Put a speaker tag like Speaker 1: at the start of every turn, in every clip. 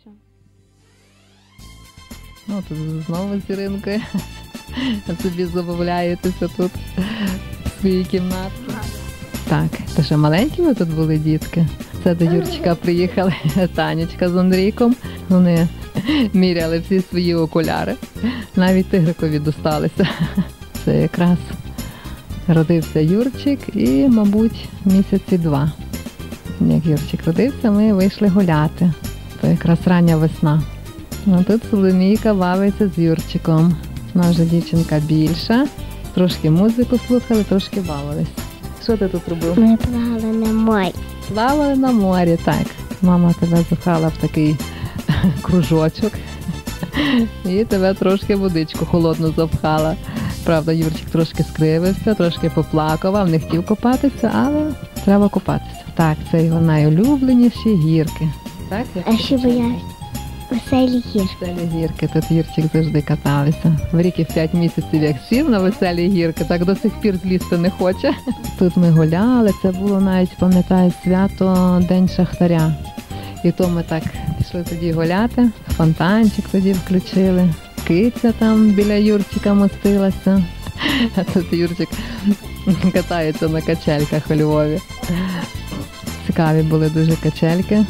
Speaker 1: Все.
Speaker 2: Ну, тут знову з Іринкою. Собі забавляєтеся тут в своїй кімнатці. Так, то ще маленькі ви тут були дітки. Це до Юрчика приїхали Танечка з Андрійком. Вони міряли всі свої окуляри. Навіть тигрикові досталися. Це якраз родився Юрчик і, мабуть, місяці два. Як Юрчик родився, ми вийшли гуляти. То якраз рання весна. Ну тут Соломійка бавиться з Юрчиком. Вона вже дівчинка більша. Трошки музику слухали, трошки бавились. Що ти тут робив?
Speaker 1: Ми плавали на морі.
Speaker 2: Плавали на морі, так. Мама тебе запхала в такий кружочок. І тебе трошки водичку холодну запхала. Правда, Юрчик трошки скривився, трошки поплакав, не хотів купатися, але треба купатися. Так, це його найулюбленіші гірки. Так, як
Speaker 1: А ще боять веселі гір.
Speaker 2: Веселі гірки, тут Юрчик завжди катався. В рік і в 5 місяців як сів на веселі гірки, так до сих пір злізти не хоче. Тут ми гуляли, це було навіть, пам'ятаю, свято День Шахтаря. І то ми так пішли тоді гуляти, фонтанчик тоді включили. Киця там біля Юрчика мостилася. А тут Юрчик катається на качельках у Львові. Цікаві були дуже качельки.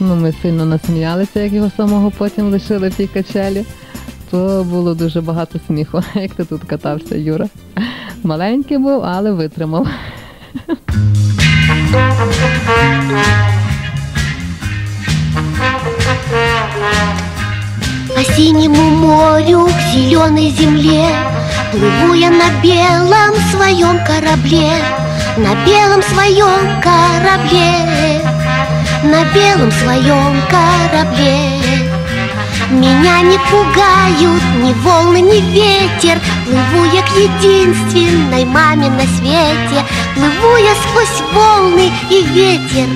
Speaker 2: Ну, ми сильно насміялися, як його самого потім лишили в тій качелі. То було дуже багато сміху, як ти тут катався, Юра. Маленький був, але витримав.
Speaker 3: По синему морю к зеленой земле Плыву я на белом своем корабле На белом своем корабле На белом своем корабле. Меня не пугают ни волны, ни ветер. Плыву я к единственной маме на свете. Плыву я сквозь волны и ветер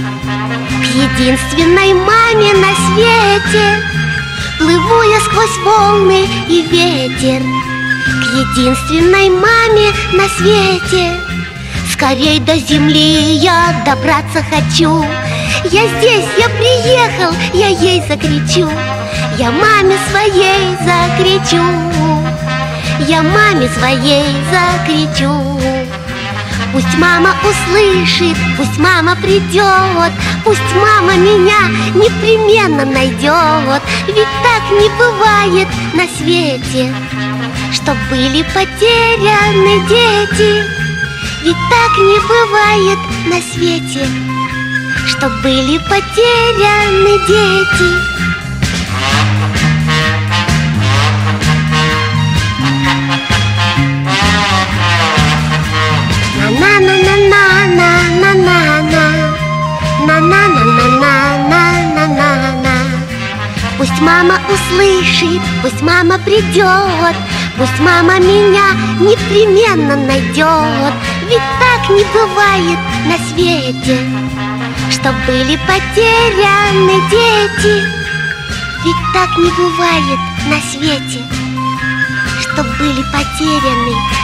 Speaker 3: К единственной маме на свете. Плыву я сквозь волны и ветер К единственной маме на свете. Скорей до земли я добраться хочу Я здесь, я приехал, я ей закричу. Я маме своей закричу. Я маме своей закричу. Пусть мама услышит, пусть мама придет Пусть мама меня непременно найдет. Ведь так не бывает на свете Чтоб были потеряны дети. Ведь так не бывает на свете что были потеряны дети. Пусть мама услышит, пусть мама придет, Пусть мама меня непременно найдет, Ведь так не бывает на свете. Чтоб были потеряны дети Ведь так не бывает на свете Чтоб были потеряны